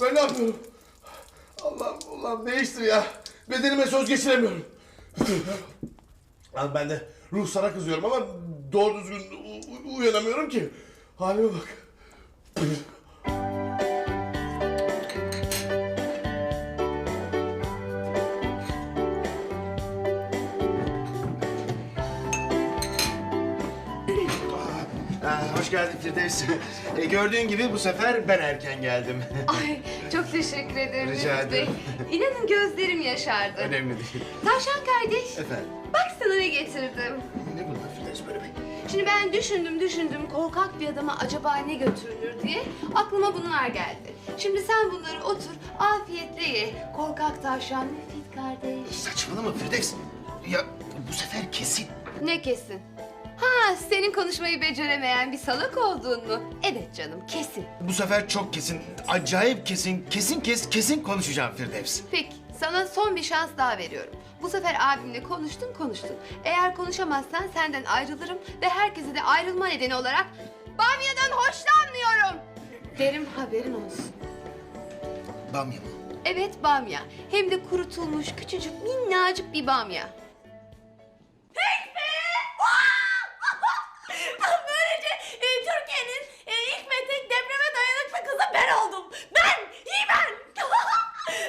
Ben ne yapıyorum? Allah'ım Allah'ım değiştir ya. Bedenime söz geçiremiyorum. Abi ben de ruhsara kızıyorum ama doğru düzgün uyanamıyorum ki. Halime bak. Hoş geldin Firdevs. E, gördüğün gibi bu sefer ben erken geldim. Ay çok teşekkür ederim Rica Bey. ederim. İnanın gözlerim yaşardı. Önemli değil. Tavşan kardeş, Efendim? bak sana ne getirdim. Ne bunlar Firdevs böyle bir? Şimdi ben düşündüm düşündüm korkak bir adama acaba ne götürülür diye aklıma bunlar geldi. Şimdi sen bunları otur afiyetle ye. Korkak tavşan Müfit kardeş. Saçmalama Firdevs. Ya bu sefer kesin. Ne kesin? Ha senin konuşmayı beceremeyen bir salak olduğun mu? Evet canım kesin. Bu sefer çok kesin, acayip kesin, kesin kes, kesin konuşacağım Firdevs. Peki sana son bir şans daha veriyorum. Bu sefer abimle konuştun konuştun. Eğer konuşamazsan senden ayrılırım ve herkese de ayrılma nedeni olarak Bamya'dan hoşlanmıyorum derim haberin olsun. Bamya mı? Evet bamya. Hem de kurutulmuş küçücük minnacık bir bamya. Böylece e, Türkiye'nin e, ilk ve tek depreme dayanıklı kızı ben oldum. Ben, iyi ben.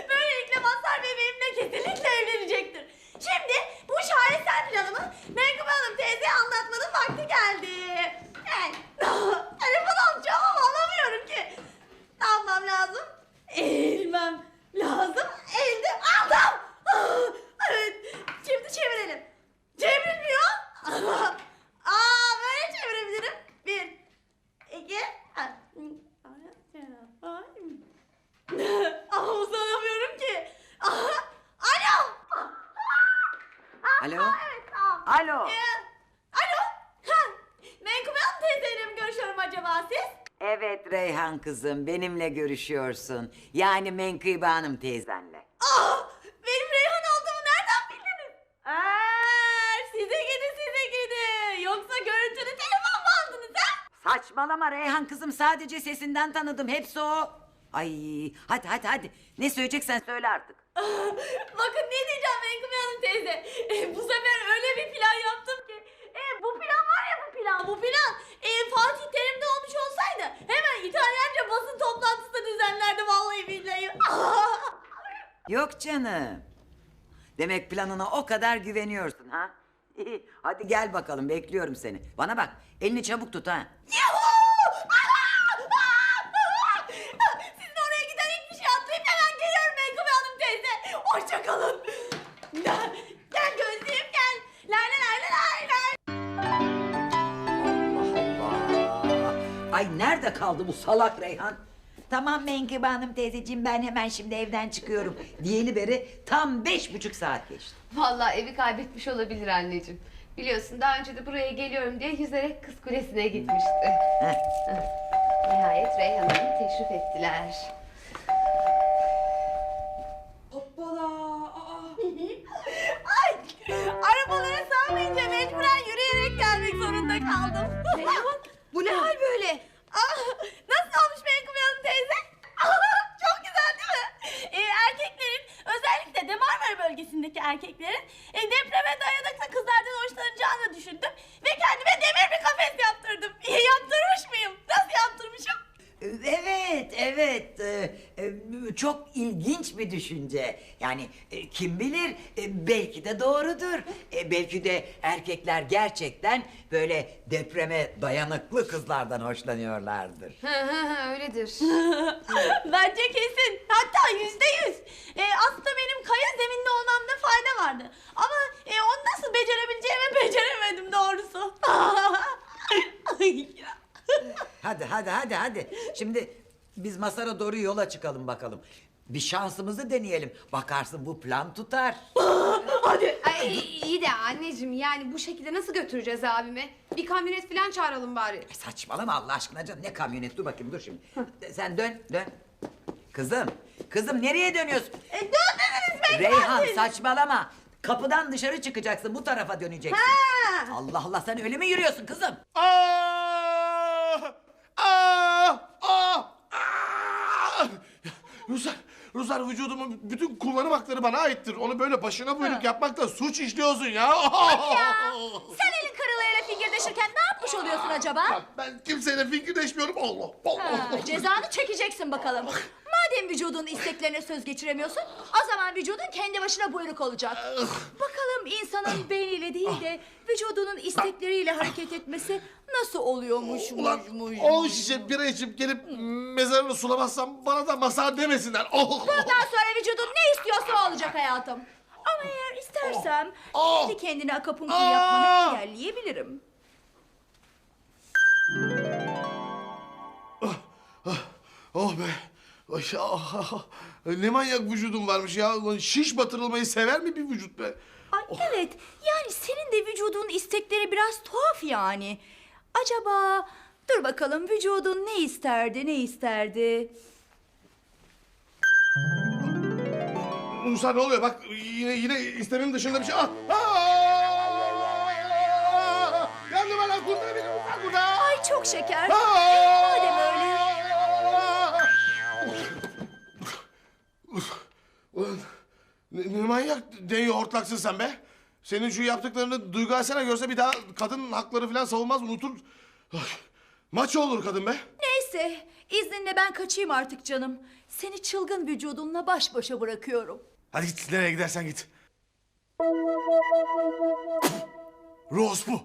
Böylelikle Mazhar Bey benimle kesinlikle evlenecektir. Şimdi bu şaheser planımı Menkıbe Hanım teyzeye anlatmanın vakti geldi. Ben telefon alacağım ama alamıyorum ki. Ne yapmam lazım? Eğilmem lazım. Eğildim, aldım. Evet, şimdi çevirelim. Çevrilmiyor. Aa böyle çevirebilirim. Bir, iki, ama uzanamıyorum ki. Alo. Alo? Evet tamam. Alo? Ee, alo. Ha, Menkıbe Hanım teyzeyle mi görüşüyorum acaba siz? Evet Reyhan kızım benimle görüşüyorsun. Yani Menkıbe Hanım teyzenle. Aa, benim Reyhan olduğumu nereden bildiniz? Aa, size gidi size gidi. Yoksa görüntülü telefon mu aldınız ha? Saçmalama Reyhan kızım sadece sesinden tanıdım hepsi o. Ay hadi hadi hadi ne söyleyeceksen söyle artık. Bakın ne diyeceğim Menkıbe Hanım teyze. E, bu sefer öyle bir plan yaptım ki. E, bu plan var ya bu plan bu plan. E, Fatih Terim'de olmuş olsaydı hemen İtalyanca basın toplantısı düzenlerdi vallahi billahi. Yok canım. Demek planına o kadar güveniyorsun ha? Hadi gel bakalım bekliyorum seni. Bana bak elini çabuk tut ha. Yuhuu! Ay nerede kaldı bu salak Reyhan? Tamam Menkıbe Hanım teyzeciğim ben hemen şimdi evden çıkıyorum. Diyeli beri tam beş buçuk saat geçti. Vallahi evi kaybetmiş olabilir anneciğim. Biliyorsun daha önce de buraya geliyorum diye yüzerek Kız Kulesi'ne gitmişti. Heh. Nihayet Reyhan Hanım'ı teşrif ettiler. Erkeklerin e, depreme dayanıklı kızlardan hoşlanacağını düşündüm. Ve kendime demir bir kafes yaptırdım. İyi yaptırmış mıyım? Nasıl yaptırmışım? Evet, evet. Ee, e, Çok ilginç bir düşünce. Yani e, kim bilir e, belki de doğrudur. E, Belki de erkekler gerçekten böyle depreme dayanıklı kızlardan hoşlanıyorlardır. Hı hı hı öyledir. Bence kesin. Hatta yüzde yüz. Ee, aslında benim kaya zeminli olmamda fayda vardı. Ama e, onu nasıl becerebileceğimi beceremedim doğrusu. Ay ya. Hadi hadi hadi hadi. Şimdi biz Masar'a doğru yola çıkalım bakalım. Bir şansımızı deneyelim. Bakarsın bu plan tutar. Hadi. Ay iyi de anneciğim yani bu şekilde nasıl götüreceğiz abimi? Bir kamyonet falan çağıralım bari. Saçmalama Allah aşkına canım. Ne kamyonet dur bakayım dur şimdi. Sen dön dön. Kızım, kızım nereye dönüyorsun? E, dön dediniz Menkıbe Reyhan saçmalama. Kapıdan dışarı çıkacaksın bu tarafa döneceksin. Ha. Allah Allah sen öyle mi yürüyorsun kızım? Aa! Aa! Aa! Aa! Ruslar, Ruslar vücudumun bütün kullanım hakları bana aittir. Onu böyle başına buyruk yapmakta suç işliyorsun ya. Sen elin kırılığıyla fingirdeşirken ne yapmış oluyorsun acaba? Ben kimseyle fingirdeşmiyorum. Allah Allah. Ha, cezanı çekeceksin bakalım. Madem vücudun isteklerine söz geçiremiyorsun, o zaman vücudun kendi başına buyruk olacak. Bakalım insanın beyniyle değil de vücudunun istekleriyle hareket etmesi nasıl oluyormuş? Ulan muş, on şişe bira içip gelip mezarını sulamazsam bana da masar demesinler. Oh. Bundan sonra vücudun ne istiyorsa o olacak hayatım. Ama eğer istersem Oh. kendi kendine akapunktur Ah. yapmanı engelleyebilirim. Oh be. Ay, ah, ah. Ne manyak vücudum varmış ya. Ulan şiş batırılmayı sever mi bir vücut be? Ay evet, yani senin de vücudun istekleri biraz tuhaf yani. Acaba, dur bakalım vücudun ne isterdi, ne isterdi? Musa ne oluyor? Bak yine yine istemenin dışında bir şey. Ah! Ah! Yandım lan kurtar beni Musa kurtar. Ay çok şeker. Ah! Manyak deyi hortlaksın sen be. Senin şu yaptıklarını Duygu Asena görse bir daha kadın hakları falan savunmaz unutur. Ay, Maç olur kadın be. Neyse, izninle ben kaçayım artık canım. Seni çılgın vücudunla baş başa bırakıyorum. Hadi git nereye gidersen git. Rose bu.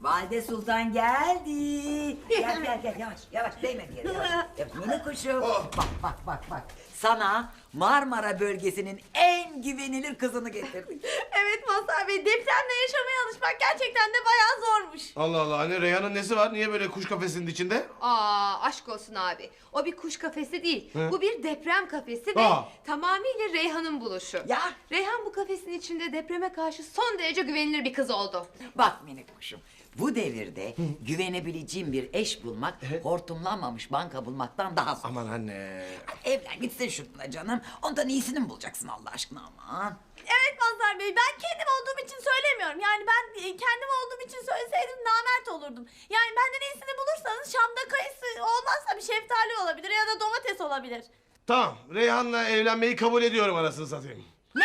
Valide Sultan geldi. Gel gel gel yavaş yavaş değme diye. Yavaş. Ya, Mini kuşum. Bak bak bak bak. Sana Marmara bölgesinin en güvenilir kızını getirdik. Evet Mazhar Bey, depremle yaşamaya alışmak gerçekten de bayağı zormuş. Allah Allah anne Reyhan'ın nesi var? Niye böyle kuş kafesinin içinde? Aa aşk olsun abi. O bir kuş kafesi değil. Bu bir deprem kafesi ve Aa. tamamıyla Reyhan'ın buluşu. Ya. Reyhan bu kafesin içinde depreme karşı son derece güvenilir bir kız oldu. Bak minik kuşum. Bu devirde güvenebileceğim bir eş bulmak hortumlanmamış banka bulmaktan daha zor. Aman anne. Evlen gitsin şununla canım. Ondan iyisini mi bulacaksın Allah aşkına aman. Evet Mazhar Bey, ben kendim olduğum için söylemiyorum. Yani ben e, kendim olduğum için söyleseydim namert olurdum. Yani benden iyisini bulursanız Şam'da kayısı olmazsa bir şeftali olabilir ya da domates olabilir. Tamam Reyhan'la evlenmeyi kabul ediyorum anasını satayım.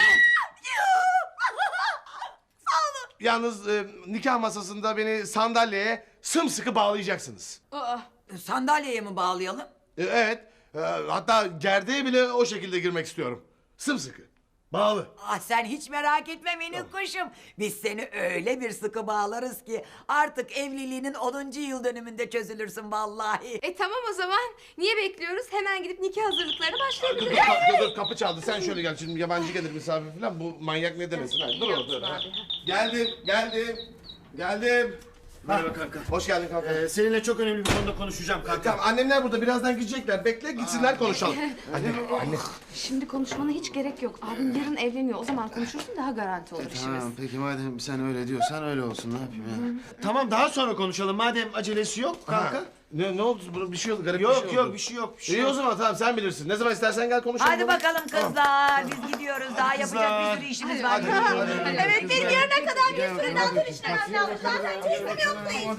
Sağ olun. Yalnız e, nikah masasında beni sandalyeye sımsıkı bağlayacaksınız. Aa. Sandalyeye mi bağlayalım? E, evet. E, hatta gerdeğe bile o şekilde girmek istiyorum. Sımsıkı. Bağlı. Ah sen hiç merak etme minik kuşum. Biz seni öyle bir sıkı bağlarız ki artık evliliğinin 10. yıl dönümünde çözülürsün vallahi. E tamam o zaman. Niye bekliyoruz? Hemen gidip nikah hazırlıklarına Dur, başlayabiliriz. dur, dur, dur, kapı çaldı. Sen şöyle gel. Şimdi yabancı gelir misafir falan. Bu manyak ne demesin. Ha, dur orada. ha. Geldim, geldim. Geldim. Merhaba kanka. Hoş geldin kanka. Ee, seninle çok önemli bir konuda konuşacağım kanka. Tamam annemler burada. Birazdan gidecekler. Bekle gitsinler konuşalım. Anne, anne. Şimdi konuşmana hiç gerek yok. Abim yarın evleniyor. O zaman konuşursun daha garanti olur işimiz. Tamam peki madem sen öyle diyorsan öyle olsun ne yapayım ya. tamam daha sonra konuşalım madem acelesi yok kanka. Ha. Ne, ne oldu? Bu- Bir şey oldu. Garip bir Yok şey yok oldu. bir şey yok bir şey İyi yok. o zaman tamam sen bilirsin. Ne zaman istersen gel konuşalım. Hadi bakalım kızlar biz gidiyoruz daha yapacak bir sürü işimiz var. Hadi, hadi, hadi, hadi. Evet, tur işlemem lazım. Zaten çözüm yoktayız.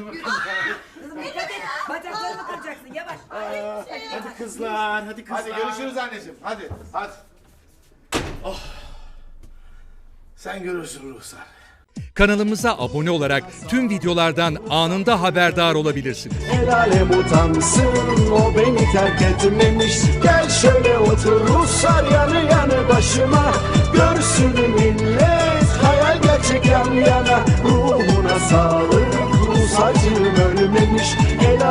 Bacaklarını kıracaksın yavaş. Hadi kızlar hadi kızlar. Hadi görüşürüz anneciğim. Hadi. Hadi. Oh. Sen görürsün Ruhsar. Kanalımıza abone olarak tüm videolardan anında haberdar olabilirsiniz. El alem utansın o beni terk etmemiş Gel şöyle otur Ruslar yanı yanı başıma Görsün millet gerçek yan yana Ruhuna sağlık Rus acım ölmemiş. El alem-